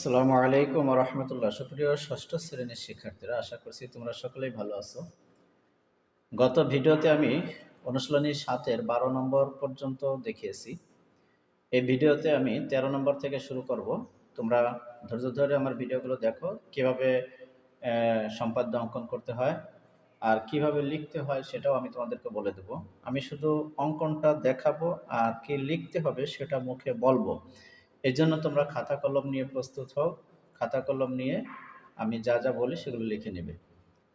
আসসালামু আলাইকুম রহমতুল্লাহ সুপ্রিয় ষষ্ঠ শ্রেণির শিক্ষার্থীরা, আশা করছি তোমরা সকলেই ভালো আছো। গত ভিডিওতে আমি অনুশীলনী সাতের বারো নম্বর পর্যন্ত দেখিয়েছি। এই ভিডিওতে আমি তেরো নম্বর থেকে শুরু করব। তোমরা ধৈর্য ধরে আমার ভিডিওগুলো দেখো, কীভাবে সম্পাদ্য অঙ্কন করতে হয় আর কীভাবে লিখতে হয় সেটাও আমি তোমাদেরকে বলে দেবো। আমি শুধু অঙ্কনটা দেখাবো আর কি লিখতে হবে সেটা মুখে বলব। এই জন্য তোমরা খাতা কলম নিয়ে প্রস্তুত হও। খাতা কলম নিয়ে আমি যা যা বলি সেগুলো লিখে নেবে।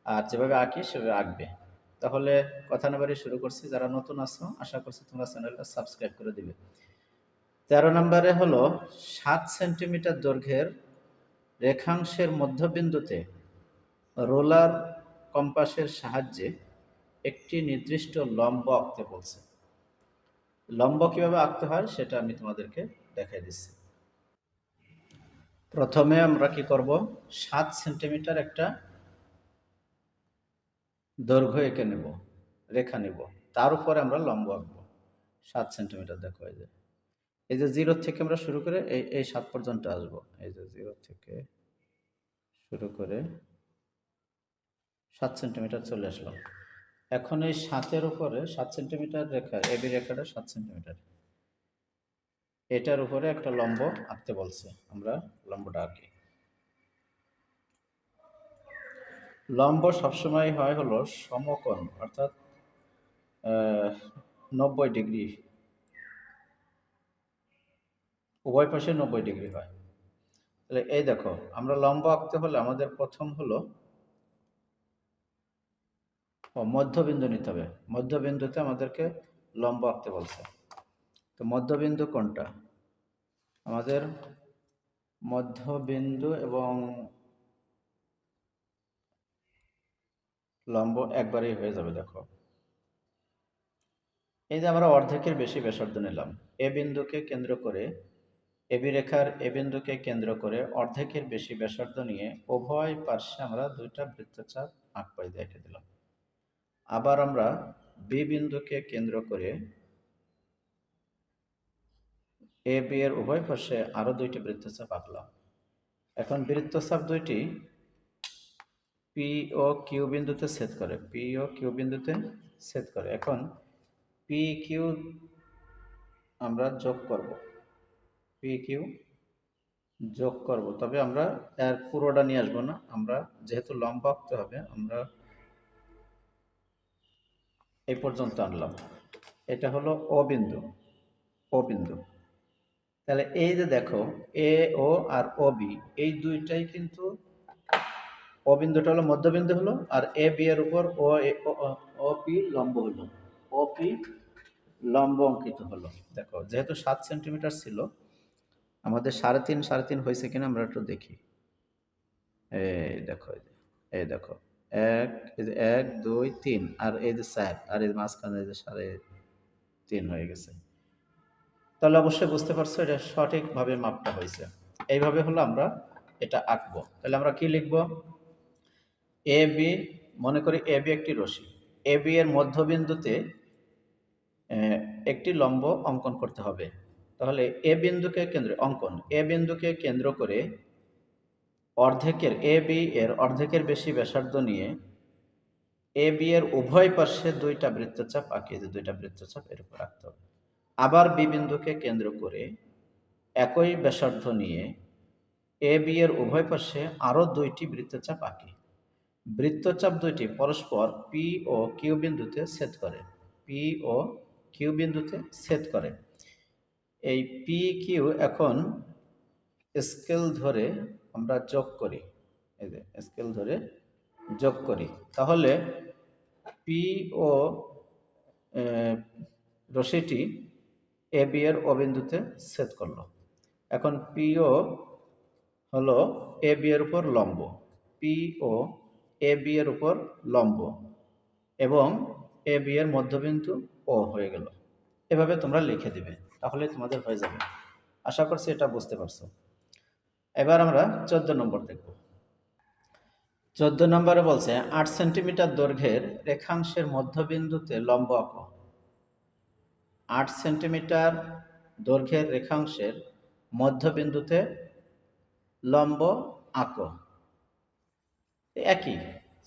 আর যেভাবে আঁকি সেভাবে আঁকবে। তাহলে কথা না শুরু করছি। যারা নতুন আছো, আশা করছি তোমরা চ্যানেলটা সাবস্ক্রাইব করে দিবে। তেরো নম্বরে হলো সাত সেন্টিমিটার দৈর্ঘ্যের রেখাংশের মধ্যবিন্দুতে রোলার কম্পাসের সাহায্যে একটি নির্দিষ্ট লম্ব আঁকতে বলছে। লম্ব কীভাবে আঁকতে হয় সেটা আমি তোমাদেরকে দেখাই দিচ্ছি। প্রথমে আমরা কি করব? সাত সেন্টিমিটার একটা দৈর্ঘ্য এঁকে নেব, রেখা নেব, তার উপরে আমরা লম্ব আঁকবো। সাত সেন্টিমিটার দেখো, এই যে। এই যে জিরো থেকে আমরা শুরু করে এই এই সাত পর্যন্ত আসব। এই যে জিরো থেকে শুরু করে সাত সেন্টিমিটার চলে আসলাম। এখন এই সাতের উপরে সাত সেন্টিমিটার রেখা এবি রেখাটা সাত সেন্টিমিটার। এটার উপরে একটা লম্ব আঁকতে বলছে আমরা, লম্বটা আঁকি লম্ব সবসময় হয় হলো সমকোণ, অর্থাৎ নব্বই ডিগ্রি। উভয় পাশে নব্বই ডিগ্রি হয়। তাহলে এই দেখো, আমরা লম্ব আঁকতে হলে আমাদের প্রথম হলো ও মধ্যবিন্দু নিতে হবে। মধ্যবিন্দুতে আমাদেরকে লম্ব আঁকতে বলছে। তো মধ্যবিন্দু কোনটা? আমাদের মধ্যবিন্দু এবং লম্ব একবারেই হয়ে যাবে, দেখো। এই যে আমরা অর্ধেকের বেশি ব্যাসার্ধ নিলাম, এ বিন্দুকে কেন্দ্র করে এবি রেখার এ বিন্দুকে কেন্দ্র করে অর্ধেকের বেশি ব্যাসার্ধ নিয়ে উভয় পার্শ্বে আমরা দুইটা বৃত্তচাপ আঁকপাই দেখে দিলাম। আবার আমরা বি বিন্দুকে কেন্দ্র করে এ বি এর উভয় পাশে আরও দুইটি বৃত্তচাপ আঁকলাম। এখন বৃত্তচাপ দুইটি পি ও কিউ বিন্দুতে ছেদ করে, পি ও কিউ বিন্দুতে ছেদ করে। এখন পি কিউ আমরা যোগ করব, পি কিউ যোগ করব। তবে আমরা এর পুরোটা নিয়ে আসব না, আমরা যেহেতু লম্বা আঁকতে হবে, আমরা এই পর্যন্ত আনলাম। এটা হলো ও বিন্দু ও বিন্দু। তাহলে এই যে দেখো, এ, ও আর ও বি, এই দুইটাই কিন্তু ও বিন্দুটা হলো মধ্যবিন্দু হলো আর এ, বি এর উপর ও ও পি লম্ব হলো। ও পি লম্ব অঙ্কিত হলো। দেখো, যেহেতু সাত সেন্টিমিটার ছিল, আমাদের সাড়ে তিন সাড়ে তিন হয়েছে কিনা আমরা একটু দেখি, এই দেখো এই দেখো। এক এক, দুই, তিন, আর এই যে চার, আর এই মাঝখানে এই যে সাড়ে তিন হয়ে গেছে। তাহলে অবশ্যই বুঝতে পারছ এটা সঠিকভাবে মাপটা হয়েছে। এইভাবে হলো আমরা এটা আঁকবো। তাহলে আমরা কি লিখব? এ, বি, মনে করি এ, বি একটি রশি। এ, বি এর মধ্যবিন্দুতে একটি লম্ব অঙ্কন করতে হবে। তাহলে এ বিন্দুকে কেন্দ্র, অঙ্কন। এ বিন্দুকে কেন্দ্র করে অর্ধেকের এ, বি এর অর্ধেকের বেশি ব্যাসার্ধ নিয়ে এ, বি এর উভয় পাশে দুইটা বৃত্তচাপ আঁকিয়ে যে দুইটা বৃত্তচাপ এর উপর রাখতে হবে। আবার বি বিন্দুকে কেন্দ্র করে একই ব্যাসার্ধ নিয়ে এ, বি এর উভয় পাশে আরও দুইটি বৃত্তচাপ আঁকি। বৃত্তচাপ দুইটি পরস্পর পি ও কিউ বিন্দুতে ছেদ করে। পি ও কিউ বিন্দুতে ছেদ করে। এই পি কিউ এখন স্কেল ধরে আমরা যোগ করি। এই যে স্কেল ধরে যোগ করি। তাহলে পি ও রশিটি এ বি এর ও বিন্দুতে ছেদ করল। এখন পিও হলো এ বি এর উপর লম্ব। পি ও এ বি এর উপর লম্ব। এবং এ বি এর মধ্যবিন্দু ও হয়ে গেল। এভাবে তোমরা লিখে দিবে। তাহলে তোমাদের হয়ে যাবে। আশা করছি এটা বুঝতে পারছ। এবার আমরা চোদ্দ নম্বর দেখব। চোদ্দ নম্বরে বলছে, আট সেন্টিমিটার দৈর্ঘ্যের রেখাংশের মধ্যবিন্দুতে লম্ব আঁকো আট সেন্টিমিটার দৈর্ঘ্যের রেখাংশের মধ্যবিন্দুতে লম্ব আঁক একই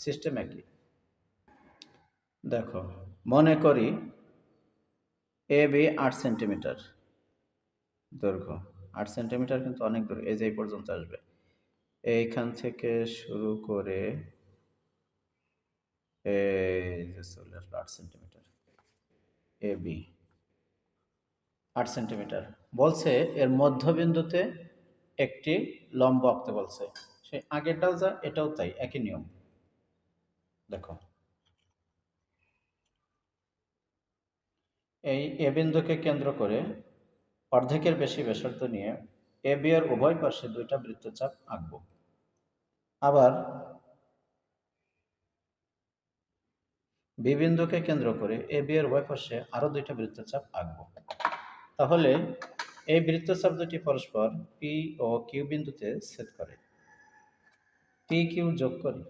সিস্টেম একই। দেখো, মনে করি এ বি আট সেন্টিমিটার দৈর্ঘ্য। আট সেন্টিমিটার কিন্তু অনেক দূর, এই যে এই পর্যন্ত আসবে। এইখান থেকে শুরু করে চলে আসলো আট সেন্টিমিটার এ, বি। আট সেন্টিমিটার বলছে এর মধ্যবিন্দুতে একটি লম্ব আঁকতে বলছে। সে আগেরটাও যা, এটাও তাই, একই নিয়ম। দেখো। এই এ বিন্দুকে কেন্দ্র করে অর্ধেকের বেশি ব্যাসার্ধ নিয়ে এ বি এর উভয় পাশে দুইটা বৃত্তচাপ আঁকব। আবার বি বিন্দুকে কেন্দ্র করে এ বি এর উভয় পাশে আরও দুইটা বৃত্তচাপ আঁকব। তাহলে এই বৃত্তচাপ দুটি পরস্পর পি ও কিউ বিন্দুতে ছেদ করে। পি কিউ যোগ করি।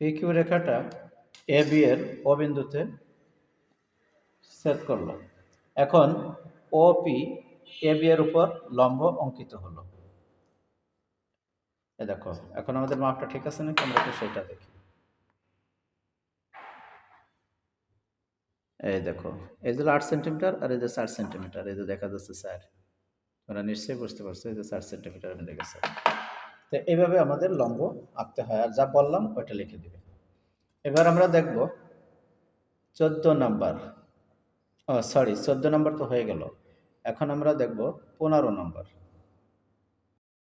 পি কিউ রেখাটা এ বি এর ও বিন্দুতে সেট করল। এখন ও পি এ বি এর উপর লম্ব অঙ্কিত হলো। এ দেখো, এখন আমাদের মাপটা ঠিক আছে নাকি? আমরা একটু সেটা দেখি। এই দেখো, এই যে আট সেন্টিমিটার আর এই যে চার সেন্টিমিটার এই যে দেখা যাচ্ছে স্যার তোমরা নিশ্চয়ই বুঝতে পারছ, এই যে চার সেন্টিমিটার আমি দেখেছি। তো এইভাবে আমাদের লম্ব আঁকতে হয়। আর যা বললাম, ওইটা লিখে দেবে। এবার আমরা দেখব, চোদ্দ নাম্বার। সরি চোদ্দ নাম্বার তো হয়ে গেল। এখন আমরা দেখব পনেরো নম্বর।